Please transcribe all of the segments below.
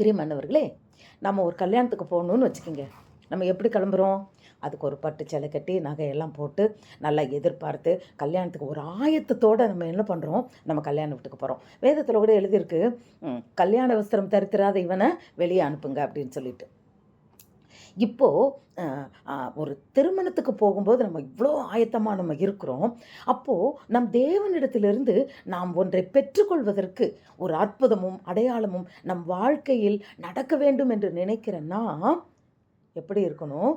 பிரியமானவர்களே நம்ம ஒரு கல்யாணத்துக்கு போகணுன்னு வச்சுக்கோங்க. நம்ம எப்படி கிளம்புறோம்? அதுக்கு ஒரு பட்டு சிலை கட்டி நகையெல்லாம் போட்டு நல்லா எதிர்பார்த்து கல்யாணத்துக்கு ஒரு ஆயத்தத்தோடு நம்ம என்ன பண்ணுறோம் நம்ம கல்யாண வீட்டுக்கு போகிறோம் வேதத்தில் கூட எழுதியிருக்கு கல்யாண வஸ்திரம் தரித்திராத இவனை வெளியே அனுப்புங்க அப்படின்னு சொல்லிட்டு. இப்போது ஒரு திருமணத்துக்கு போகும்போது நம்ம இவ்வளோ ஆயத்தமாக நம்ம இருக்கிறோம். அப்போது நம் தேவனிடத்திலிருந்து நாம் ஒன்றை பெற்றுக்கொள்வதற்கு ஒரு அற்புதமும் அடையாளமும் நம் வாழ்க்கையில் நடக்க வேண்டும் என்று நினைக்கிறேன்னா எப்படி இருக்கணும்?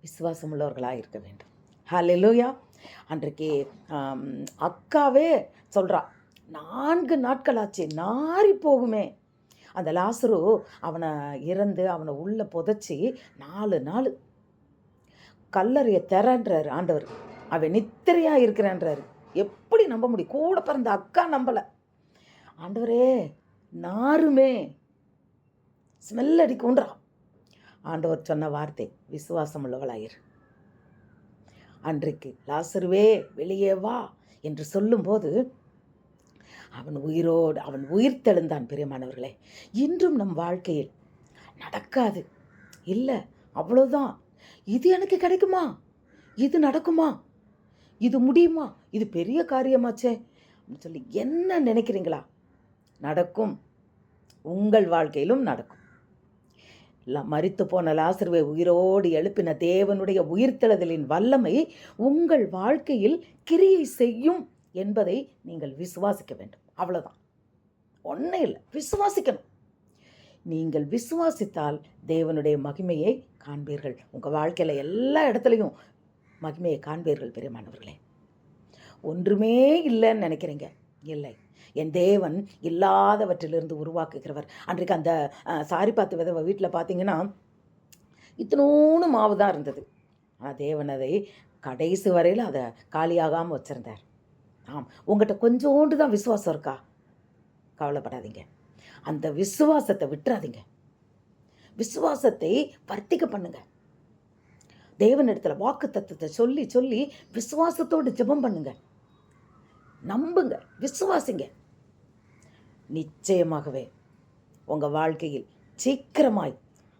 விசுவாசம் உள்ளவர்களாக இருக்க வேண்டும். ஹalleluya அன்றைக்கு அக்காவே சொல்கிறா நான்கு நாட்களாச்சு நாரி போகுமே. அந்த லாசரு அவனை இறந்து அவனை உள்ளே புதைச்சி நாலு நாள் கல்லறையை திறன்றாரு ஆண்டவர். அவன் நித்திரையாக இருக்கிறான்றாரு. எப்படி நம்ப முடியும்? கூட பிறந்த அக்கா நம்பலை. ஆண்டவரே நாருமே. ஸ்மெல் அடிக்கும்ன்றா. ஆண்டவர் சொன்ன வார்த்தை விசுவாசம் உள்ளவளாயிரு. அன்றைக்கு லாசருவே வெளியே வா என்று சொல்லும்போது அவன் உயிரோடு அவன் உயிர் தெழுந்தான் பெரியமானவர்களே. இன்றும் நம் வாழ்க்கையில் நடக்காது. இல்லை அவ்வளோதான் இது எனக்கு கிடைக்குமா? இது நடக்குமா? இது முடியுமா? இது பெரிய காரியமாச்சே அப்படின்னு சொல்லி என்ன நினைக்கிறீங்களா? நடக்கும். உங்கள் வாழ்க்கையிலும் நடக்கும். ல- மரித்து போன லாசருவை உயிரோடு எழுப்பின தேவனுடைய உயிர்த்தெழுதலின் வல்லமை உங்கள் வாழ்க்கையில் கிரியை செய்யும் என்பதை நீங்கள் விசுவாசிக்க வேண்டும். அவ்வளோதான் ஒன்றும் இல்லை. விசுவாசிக்கணும். நீங்கள் விசுவாசித்தால் தேவனுடைய மகிமையை காண்பீர்கள். உங்கள் வாழ்க்கையில் எல்லா இடத்துலையும் மகிமையை காண்பீர்கள் பெரியமானவர்களே. ஒன்றுமே இல்லைன்னு நினைக்கிறீங்க? இல்லை. என் தேவன் இல்லாதவற்றிலிருந்து உருவாக்குகிறவர். அன்றைக்கு அந்த சாரி பார்த்து விதவை வீட்டில் பார்த்தீங்கன்னா இத்தனோன்னு மாவு தான் இருந்தது. ஆனால் தேவன் அதை கடைசி வரையில் அதை காலியாகாமல் வச்சுருந்தார். ஆம். உங்கள்கிட்ட கொஞ்சோண்டு தான் விசுவாசம் இருக்கா? கவலைப்படாதீங்க. அந்த விசுவாசத்தை விட்டுறாதீங்க. விசுவாசத்தை வர்த்திக்க பண்ணுங்க. தேவனிடத்தில் வாக்கு தத்துவத்தை சொல்லி சொல்லி விசுவாசத்தோடு ஜெபம் பண்ணுங்க. நம்புங்க. விசுவாசிங்க. நிச்சயமாகவே உங்கள் வாழ்க்கையில் சீக்கிரமாய்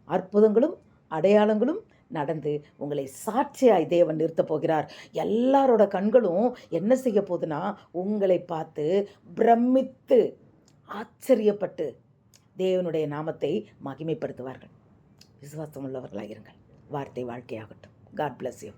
அற்புதங்களும் அடையாளங்களும் நடந்து உங்களை சாட்சியாய் தேவன் நிறுத்தப் போகிறார். எல்லாரோட கண்களும் என்ன செய்ய போகுதுன்னா உங்களை பார்த்து பிரமித்து ஆச்சரியப்பட்டு தேவனுடைய நாமத்தை மகிமைப்படுத்துவார்கள். விசுவாசம் உள்ளவர்களாக இருங்கள் வார்த்தை வாழ்க்கையாகட்டும். God bless you